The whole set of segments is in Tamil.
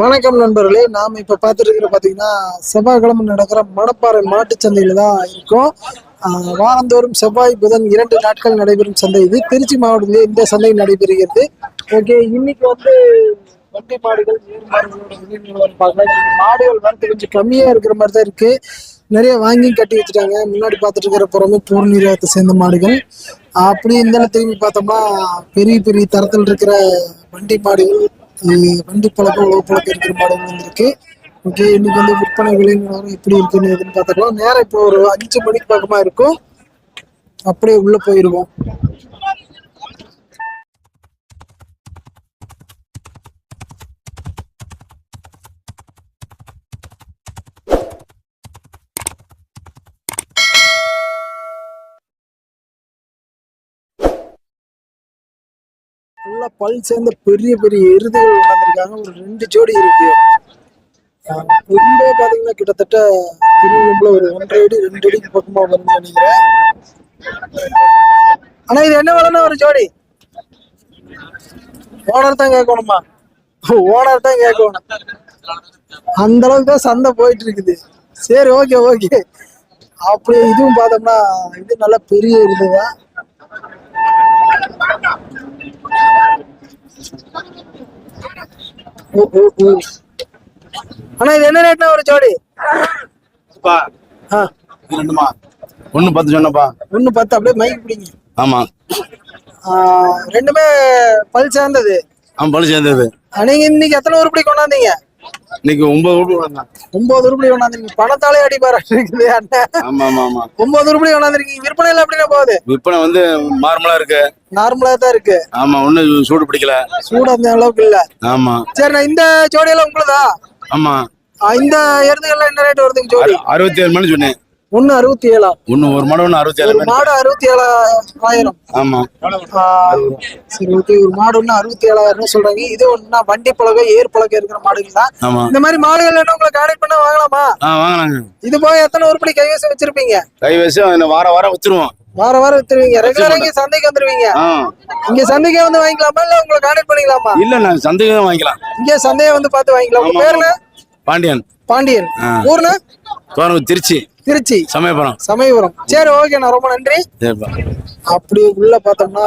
வணக்கம் நண்பர்களே. நாம இப்ப பார்த்துட்டு பார்த்தீங்கன்னா பாத்தீங்கன்னா செவ்வாய்க்கிழமை நடக்கிற மணப்பாறை மாட்டுச்சந்தையில தான் இருக்கும். வாரந்தோறும் செவ்வாய் புதன் இரண்டு நாட்கள் நடைபெறும் சந்தை இது. திருச்சி மாவட்டத்திலே இந்த சந்தை நடைபெறுகிறது. ஓகே இன்னைக்கு வந்து வண்டி மாடுகள் மாடுகள் வரத்து கொஞ்சம் கம்மியா இருக்கிற மாதிரி தான் இருக்கு. நிறைய வாங்கி கட்டி வச்சுட்டாங்க. முன்னாடி பார்த்துட்டு இருக்கிற புறமே பூர்ணீரத்தை சேர்ந்த மாடுகள். அப்படி இந்த திரும்பி பார்த்தோம்னா பெரிய பெரிய தரத்தில் இருக்கிற வண்டி மாடுகள் வண்டி பழக்கம் உழவு பழக்கம் இருக்கிற மாடுகள் வந்திருக்கு. ஓகே இன்னைக்கு வந்து விற்பனை விலை எப்படி இருக்குன்னு எதுன்னு பார்த்துக்கலாம். நேரம் இப்போ ஒரு அஞ்சு மணிக்கு பக்கமா இருக்கும். அப்படியே உள்ள போயிருவோம் நல்லா பல் சேர்ந்த பெரிய பெரிய எருதுகள் கொண்டாந்துருக்காங்க ஒரு ரெண்டு ஜோடி இருக்கு. ஆஹ் பாத்தீங்கன்னா கிட்டத்தட்ட பெரிய ஒரு ஒன்றரை அடி ரெண்டு அடிக்கு பக்கமா வரும்னு நினைக்கிறேன். ஆனா இது என்ன விலைன்னா ஒரு ஜோடி? ஓனர் தான் கேட்கணுமா? ஓனர் தான் கேட்கணும். அந்த அளவுக்கு தான் சந்தை போயிட்டு இருக்குது சரி ஓகே ஓகே அப்படி இதுவும் பார்த்தோம்னா இது நல்ல பெரிய இதுதான் அண்ணா இது என்ன ரேட்னா ஒரு ஜோடி? ரெண்டுமா. ஒண்ணு பத்து சொன்னப்பா ஒன்று பத்து அப்படியே மைக் பிடிங்க. ஆமா. ரெண்டுமே பல் சேர்ந்தது. ஆமா பழு சேர்ந்தது. நீங்க இன்னைக்கு எத்தனை உருப்படி கொண்டாந்தீங்க? இன்னைக்கு ஒன்பது ரூபாய் வந்தான் ஒன்பது உருப்படி கொண்டாந்தீங்க பணத்தாலே அடி அண்ணன் ஆமா ஆமா ஆமா. ஒன்பது உருப்படி கொண்டாந்துருக்கீங்க விற்பனை எல்லாம் எப்படின்னா போகுது. விற்பனை வந்து நார்மலா இருக்கு. நார்மலா தான் இருக்கு. ஆமா ஒண்ணு சூடு பிடிக்கல. சூடு அந்த அளவுக்கு இல்ல. ஆமா. சரி நான் இந்த ஜோடியெல்லாம் உங்களுதா? ஆமா. இந்த எருதுகள்லாம் என்ன ரேட் வருதுங்க ஜோடி? அறு- அறுபத்தி ஏழு மணி சொன்னேன். ஒன்னு அறுபத்தி ஏழா ஒண்ணு ஒரு மாடு ஒண்ணு அறுபத்தி ஏழு மாடு அறுபத்தி ஏழாயிரம் ஆமா. சரி ஓகே ஒரு மாடு ஒண்ணு அறுபத்தி ஏழாயிரம் சொல்றாங்க. இது ஒண்ணா வண்டி பழக்கம் ஏர் பழக்கம் இருக்கிற மாடுகள் தான். இந்த மாதிரி மாடுகள் என்ன உங்களை கான்டாக்ட் பண்ணா வாங்கலாமா? ஆ வாங்கினாங்க இது போய் எத்தனை உருப்படி கைவசம் வச்சிருப்பீங்க? கை வச்சு அவனை வார வாரம் வச்சிருவோம் வார வாரம் வித்துருவீங்க. ரெகுலரா இங்க சந்தைக்கு வந்துருவீங்க. இங்க சந்தைக்கே வந்து வாங்கிக்கலாமா? இல்ல உங்களை கான்டாக்ட் பண்ணிக்கலாமா? இல்ல நான் சந்தைக்கு வாங்கிக்கலாம். இங்க சந்தையை வந்து பார்த்து வாங்கிக்கலாம். உங்க பேருங்க பாண்டியன். பாண்டியன். ஊர்னு தோரணம் திருச்சி. திருச்சி. சமயபுரம். சமயபுரம். சரி ஓகேண்ணா ரொம்ப நன்றி. அப்படி உள்ள பார்த்தோம்னா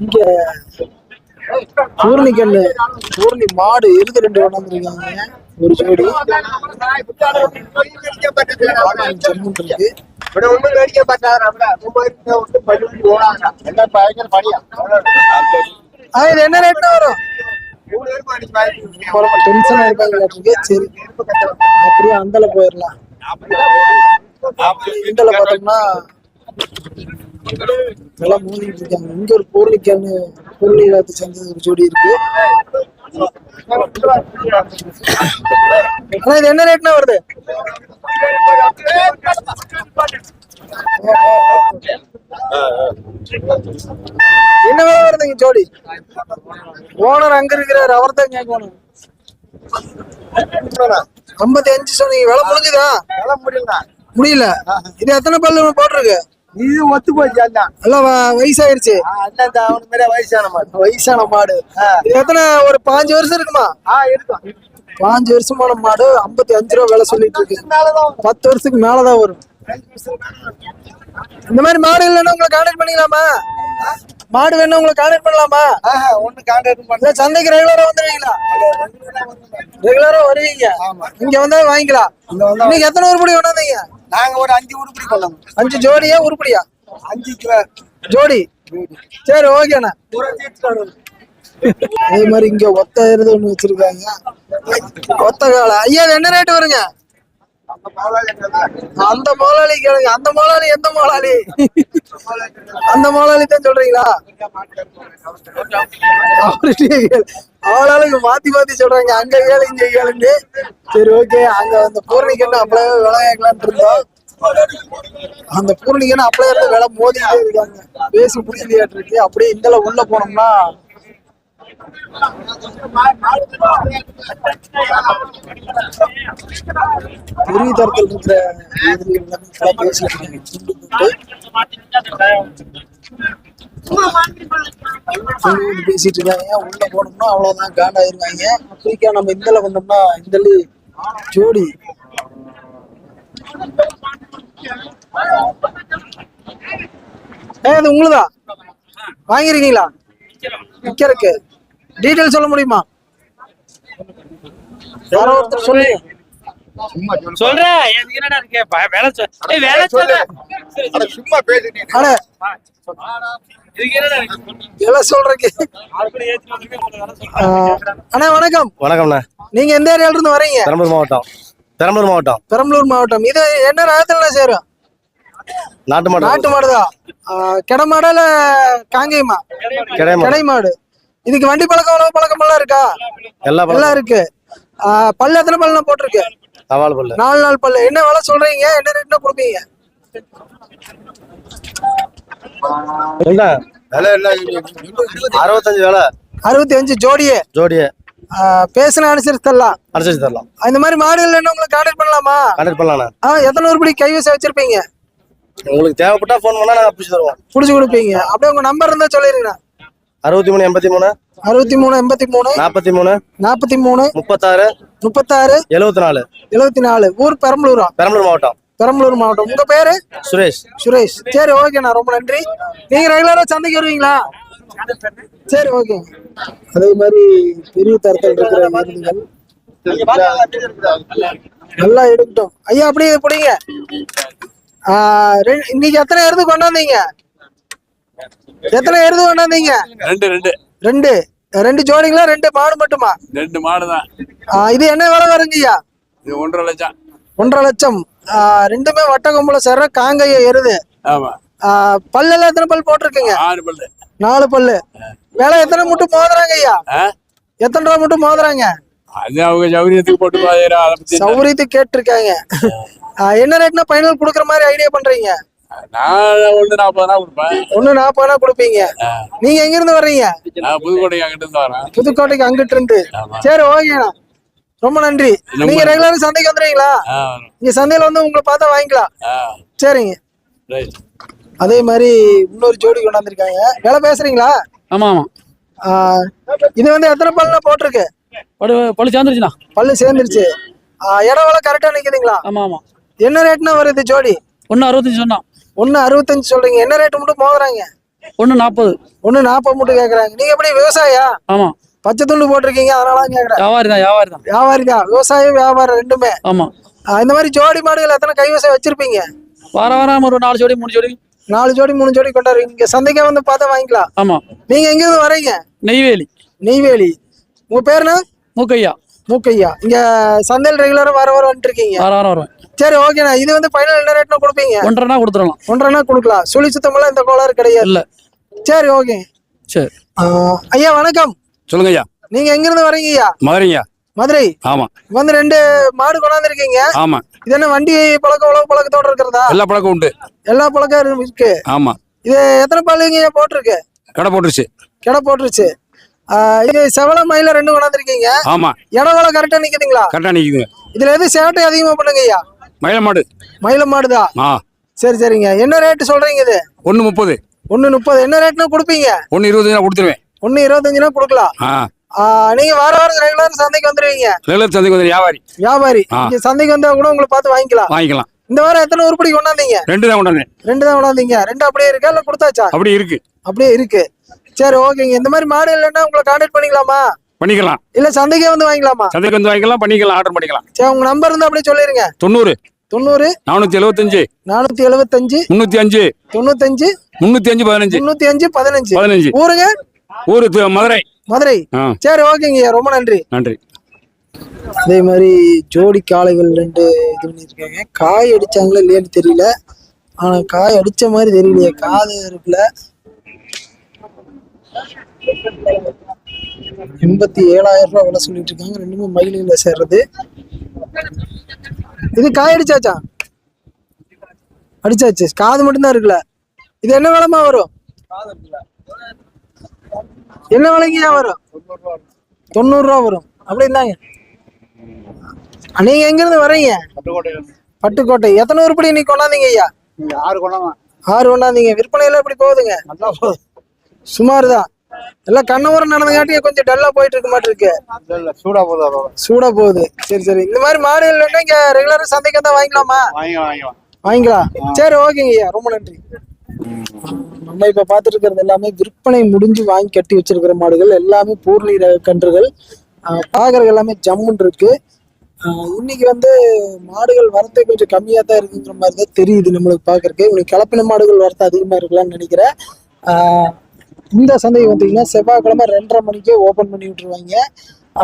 இங்க பூர்ணி கண்ணு பூர்ணி மாடு எருது ரெண்டு கொண்டாந்துருக்காங்க ஒரு ஜோடி. என்ன ரேட்னா வரும்? டென்ஷனா இருக்காங்க சரி அப்படியே அந்தல போயிடலாம் இந்தல பார்த்தோம்னா நல்லா மூடிட்டு இருக்காங்க. இங்க ஒரு பூர்ணிக்கான்னு பொருள் இல்லாத சேர்ந்தது ஒரு ஜோடி இருக்கு. ஆனா இது என்ன ரேட்னா வருது? என்ன விலை வருதுங்க ஜோடி? ஓனர் அங்க இருக்கிறாரு அவர் தான் கேட்கணும். ஐம்பத்தி அஞ்சு சொன்னீங்க விலை முடிஞ்சுதா? முடியல. இது எத்தனை பல்லு போட்டிருக்கு? இது ஒத்து போச்சு அதான் வ- வயசாயிருச்சு. அண்ணன் அவனுக்கு மேல வயசான மாதிரி வயசான மாடு. எத்தனை ஒரு பாஞ்சு வருஷம் இருக்குமா? ஆ இருக்கும். பாஞ்சு வருஷமான மாடு ஐம்பத்தி அஞ்சு ரூபா விலை சொல்லிட்டு இருக்கு. பத்து வருஷத்துக்கு மேலதான் வரும். இந்த மாதிரி மாடு இல்லைன்னா உங்களை கான்டாக்ட் பண்ணிக்கலாமா? மாடு வேணும் உங்களை கான்டாக்ட் பண்ணலாமா? ஒண்ணு கான்டாக்ட் பண்ண இல்ல சந்தைக்கு ரெகுலரா வந்துருவீங்களா? ரெகுலரா வருவீங்க. இங்க வந்தா வாங்கிக்கலாம். இன்னைக்கு எத்தனை உருப்படி கொண்டாந்தீங்க? நாங்க ஒரு அஞ்சு உருப்படி கொள்ளணும் அஞ்சு ஜோடியா உருப்படியா? அஞ்சு ஜோடி. சரி ஓகேண்ணா அதே மாதிரி இங்க ஒத்த எருது ஒண்ணு வச்சிருக்காங்க. ஒத்த கால ஐயா என்ன ரேட் வருங்க? அந்த முதலாளி கேளுங்க. அந்த முதலாளி எந்த முதலாளி அந்த முதலாளி தான் சொல்றீங்களா? அவர்கிட்டயே மாத்தி மாத்தி சொல்றாங்க. அங்க கேளு இங்க கேளுங்க சரி ஓகே. அங்க அந்த பூர்ணிக்கன்னு அப்படியே விலை இருந்தோம். அந்த பூர்ணிக்கன்னு அப்படியே இருந்து விலை மோதிக்கிட்டே இருக்காங்க பேசி புரியலையாட்டு இருக்கு. அப்படியே இந்தல உள்ள போனோம்னா பெரிய தரத்தில் இருக்கிற பேசிட்டு இருக்காங்க பேசிட்டு இருக்காங்க உள்ள போனோம்னா அவ்வளவுதான் காண்டாயிருவாங்க அப்படிக்கா நம்ம இந்தல வந்தோம்னா இந்த ஜோடி ஏ அது உங்களுதா? வாங்கிருக்கீங்களா? விற்கிறதுக்கு டீட்டெயில் சொல்ல முடியுமா? யாரோ ஒருத்தர் சொல்றேன் சொல்ல. ஆ, அண்ணா வணக்கம். வணக்கம்ண்ணா. நீங்க எந்த ஏரியால இருந்து வரீங்க? பெரம்பலூர் மாவட்டம். பெரம்பலூர் மாவட்டம். பெரம்பலூர் மாவட்டம். இது என்ன ரகத்துல சேரும்? நாட்டு மாடு. நாட்டு மாடுதான். ஆ, கிட மாடா இல்ல காங்கேயமா கிடையாது மாடு. கிடை மாடு. இதுக்கு வண்டி பழக்கம் உணவு பழக்கம் எல்லாம் இருக்கா? எல்லா எல்லாம் இருக்கு. பல்லு எத்தனை பல்லுனா போட்டிருக்கு? சவால் பல்லு. நாலு நாள் பல்லு. என்ன விலை சொல்றீங்க? என்ன ரேட்னா கொடுப்பீங்க? என்ன? விலை என்ன? அறுபத்தஞ்சு வேலை. அறுபத்தி அஞ்சு ஜோடியே. ஜோடியை பேசின அனுசரிச்சு தரலாம். அனுசரிச்சு தரலாம். இந்த மாதிரி மாடுகள் என்ன உங்களுக்கு கான்டாக்ட் பண்ணலாமா? கண்டக்ட் பண்ணலாண்ணா. ஆ எத்தனை உருப்படி கைவசம் வச்சிருப்பீங்க? உங்களுக்கு தேவைப்பட்டா ஃபோன் பண்ணா நாங்கள் பிடிச்சி தருவோம். புடிச்சு கொடுப்பீங்க. அப்படியே உங்க நம்பர் இருந்தா சொல்லிருங்க அறுபத்தி மூணு எண்பத்தி மூணு? அறுபத்தி மூணு எண்பத்தி மூணு நாற்பத்தி மூணு? நாற்பத்தி மூணு முப்பத்தாறு? முப்பத்தாறு எழுபத்தி நாலு? எழுபத்தி நாலு. ஊர் பெரம்பலூரா? பெரம்பலூர் மாவட்டம். பெரம்பலூர் மாவட்டம். உங்க பேரு? சுரேஷ். சுரேஷ். சரி ஓகேண்ணா ரொம்ப நன்றி. நீங்க ரெகுலரா சந்தைக்கு வருவீங்களா? சரி ஓகே அதே மாதிரி பெரிய தரத்தில் இருக்கிற எருதுகள் நல்லா எடுக்கட்டும். ஐயா அப்படியே பிடிங்க. இன்னைக்கு எத்தனை எருது கொண்டாந்தீங்க எத்தனை எருது கொண்டாந்தீங்க ரெண்டு ரெண்டு. ரெண்டு. ரெண்டு ஜோடிங்களா? ரெண்டு மாடு மட்டுமா? ரெண்டு மாடு தான் இது என்ன விலை வருங்கய்யா? இது ஒன்றரை லட்சம். ஒன்றரை லட்சம். ரெண்டுமே வட்ட கொம்புல சேர்ற காங்கைய எருது ஆமா. ஆ, பல்லெல்லாம் எத்தனை பல் போட்டிருக்கீங்க? ஆறு பல்லு. நாலு பல்லு. விலை எத்தனை மட்டும் மோதுறாங்க ஐயா? எத்தனை ரூபா மட்டும் மோதுறாங்க? அது அவங்க சௌரியத்துக்கு போட்டு? சௌரியத்துக்கு கேட்டிருக்காங்க. என்ன ரேட்னா ஃபைனல் கொடுக்குற மாதிரி ஐடியா பண்றீங்க? நான் ஒன்று நாற்பது கொடுப்பேன். ஒண்ணு நாற்பதுனா கொடுப்பீங்க. நீங்க எங்க இருந்து வர்றீங்க? நான் புதுக்கோட்டை அங்கிட்டு இருந்து வரேன். புதுக்கோட்டைக்கு அங்கிட்டு இருந்து. சரி ஓகேண்ணா ரொம்ப நன்றி. நீங்க ரெகுலரா சந்தைக்கு வந்துடுவீங்களா ஆ. இங்க சந்தையில வந்து உங்களை பார்த்தா வாங்கிக்கலாம். சரிங்க. ரைட். அதே மாதிரி இன்னொரு ஜோடி கொண்டாந்துருக்காங்க. வேலை பேசுறீங்களா? ஆமா ஆமா. இது வந்து எத்தனை பல்லுனா போட்டிருக்கு? படு பழு சேர்ந்துருச்சுண்ணா. பல்லு சேர்ந்துருச்சு. இடம் கரெக்டா நிக்குதுங்களா? ஆமா ஆமா. என்ன ரேட்னா வருது ஜோடி? ஒன்று அறுபத்தஞ்சு சொன்னான் ஒன்னு அறுபத்தஞ்சு சொல்றீங்க. என்ன ரேட் மட்டும் மோதுறாங்க ஒன்று நாற்பது ஒன்னு நாற்பது மட்டும் கேக்குறாங்க. நீங்க எப்படி விவசாயியா? ஆமா. பச்சை துண்டு போட்டிருக்கீங்க அதனால தான் கேக்குறேன். வியாபாரி தான் வியாபாரி தான். வியாபாரி தான். விவசாயம் வியாபாரம் ரெண்டுமே. ஆமா. ஆ, இந்த மாதிரி ஜோடி மாடுகள் எத்தனை கைவசம் வச்சிருப்பீங்க? வார வாரம் ஒரு நாலு ஜோடி மூணு ஜோடி. நாலு ஜோடி மூணு ஜோடி கொண்டாடுவீங்க இங்க சந்தைக்கே வந்து பார்த்தா வாங்கிக்கலாம். ஆமா. நீங்க எங்க இருந்து வரீங்க நெய்வேலி. நெய்வேலி. உங்க பேருனா மூக்கையா. மூக்கையா. இங்க சந்தையில் ரெகுலரா வர வர வந்துட்டு இருக்கீங்க. வார வாரம் வருவேன். சரி ஓகேண்ணா இது வந்து ஃபைனல் என்ன ரேட்னா கொடுப்பீங்க? ஒன்றரைனா கொடுத்துடலாம். ஒன்றரைனா கொடுக்கலாம். சுழி சுத்தமெல்லாம் இந்த கோளாறு கிடையாது. இல்ல. சரி ஓகே சரி. ஐயா வணக்கம். சொல்லுங்க ஐயா. நீங்க எங்க இருந்து வரீங்க ஐயா? மதுரைங்க மதுரை? ஆமா. வந்து ரெண்டு மாடு கொண்டாந்துருக்கீங்க. ஆமா. இது என்ன வண்டி பழக்கம் உழவு பழக்கத்தோட இருக்கிறதா? எல்லா பழக்கம் உண்டு. எல்லா பழக்கம் இருக்கு. ஆமா. இது எத்தனை பல்லுங்க ஐயா போட்டிருக்கு? கடை போட்டுருச்சு. கிடை போட்டுருச்சு. இது செவல மயில ரெண்டு கொண்டாந்துருக்கீங்க. ஆமா. இடம் வேலை கரெக்டா நிக்குதுங்களா? கரெக்டா நிக்குதுங்க. இதுல எது சேட்டை அதிகமா பண்ணுங்க ஐயா? மயில மாடு மயில மாடுதான் ஆ. சரி சரிங்க. என்ன ரேட்டு சொல்றீங்க இது? ஒன்று முப்பது. ஒண்ணு முப்பது. என்ன ரேட்னா கொடுப்பீங்க? ஒன்று இருபது கொடுத்துருவேன். ஒண்ணு இருபத்தஞ்சுனா கொடுக்கலாம். நீங்க வார வாரம் ரெகுலர் சந்தைக்கு வந்துருவீங்க. ரெகுலர் சந்தைக்கு வந்து வியாபாரி. வியாபாரி. ஆ. இங்க சந்தைக்கு வந்தா கூட உங்களை பார்த்து வாங்கிக்கலாம். வாங்கிக்கலாம். இந்த வாரம் எத்தனை உருப்படி கொண்டாந்தீங்க? ரெண்டு தான் கொண்டாந்தேன். ரெண்டு தான் கொண்டாந்தீங்க. ரெண்டு அப்படியே இருக்கா இல்ல கொடுத்தாச்சா? அப்படி இருக்கு. அப்படியே இருக்கு. சரி ஓகேங்க இந்த மாதிரி மாடு இல்லைன்னா உங்களை கான்டாக்ட் பண்ணிக்கலாமா? பண்ணிக்கலாம். இல்ல சந்தைக்கே வந்து வாங்கிக்கலாமா? சந்தைக்கு வந்து வாங்கிக்கலாம் பண்ணிக்கலாம் ஆர்டர் பண்ணிக்கலாம். சரி உங்க நம்பர் இருந்தா அப்படியே சொல்லிருங்க. தொண்ணூறு. தொண்ணூறு. நானூற்றி எழுபத்தஞ்சு நானூத்தி எழுபத்தஞ்சு முந்நூற்றி அஞ்சு. தொண்ணூத்தஞ்சு. முந்நூற்றி அஞ்சு பதினஞ்சு. முன்னூத்தி அஞ்சு பதினஞ்சு. பதினஞ்சு. ஊருங்க? ஊரு மதுரை. மதுரை. சரி ஓகேங்க ரொம்ப நன்றி. நன்றி. அதே மாதிரி ஜோடி காளைகள் ரெண்டு இது பண்ணியிருக்காங்க. காய் அடிச்சாங்களா இல்லையான்னு தெரியல. ஆனா காய் அடிச்ச மாதிரி தெரியலையே காது இருக்குல்ல எண்பத்தி ஏழாயிரம் ரூபாய் விலை சொல்லிட்டு இருக்காங்க. ரெண்டுமே மயிலுல சேர்றது. இது காய் அடிச்சாச்சா? அடிச்சாச்சு. காது மட்டும்தான் இருக்குல்ல. இது என்ன விலைமா வரும்? என்ன விலைக்கு ஏன் வரும்? தொண்ணூறு ரூபா வரும். அப்படி இருந்தாங்க. நீங்க எங்க இருந்து வர்றீங்க பட்டுக்கோட்டை. எத்தனை உருப்படி இன்னைக்கு கொண்டாந்தீங்க ஐயா? ஆறு கொண்டாமா ஆறு கொண்டாந்தீங்க. விற்பனை எல்லாம் எப்படி போகுதுங்க? நல்லா போகுது. சுமார் தான். எல்லாம் கண்ணவரம் நடந்தங்காட்டி கொஞ்சம் டல்லா போயிட்டு இருக்க மாட்டு இருக்கு இல்ல இல்ல சூடா அதோட. சூடா போகுது. சரி சரி. இந்த மாதிரி மாடுகள் வேணா இங்க ரெகுலரா சந்தைக்கு வந்தா வாங்கிக்கலாமா? வாங்கி வாங்கிக்கலாம். சரி ஓகேங்க ஐயா. ரொம்ப நன்றி. நம்ம இப்ப பார்த்துட்டு இருக்கிறது எல்லாமே விற்பனை முடிஞ்சு வாங்கி கட்டி வச்சிருக்கிற மாடுகள். எல்லாமே பூர்ணி கன்றுகள். பார்க்கறதுக்கு எல்லாமே ஜம்முன் இருக்கு. இன்னைக்கு வந்து மாடுகள் வரத்து கொஞ்சம் கம்மியா தான் இருக்குங்கிற மாதிரி தான் தெரியுது நம்மளுக்கு பார்க்கறதுக்கு. இன்னைக்கு கலப்பின மாடுகள் வரத்து அதிகமா இருக்கலாம்னு நினைக்கிறேன். ஆஹ் இந்த சந்தை பார்த்தீங்கன்னா செவ்வாய்க்கிழமை ரெண்டரை மணிக்கே ஓபன் பண்ணி விட்டுருவாங்க.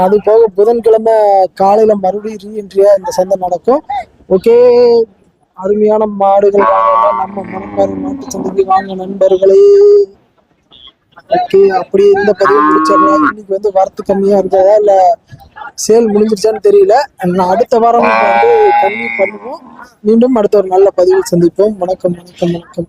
அது போக புதன்கிழமை காலையில மறுபடியும் ரீஎன்ட்ரியா இந்த சந்தை நடக்கும். ஓகே அருமையான மாடுகள் வாங்கணும்னா நம்ம மனப்பாறை மாட்டு சந்தைக்கு வாங்க நண்பர்களே. ஓகே அப்படி இந்த பதிவு முடிச்சிடலாம் இன்னைக்கு வந்து வரத்து கம்மியா இருந்ததா இல்ல சேல் முடிஞ்சிருச்சான்னு தெரியல. நான் அடுத்த வாரம் வந்து கம்மி பண்ணுவோம். மீண்டும் அடுத்த ஒரு நல்ல பதிவில் சந்திப்போம். வணக்கம் வணக்கம் வணக்கம்.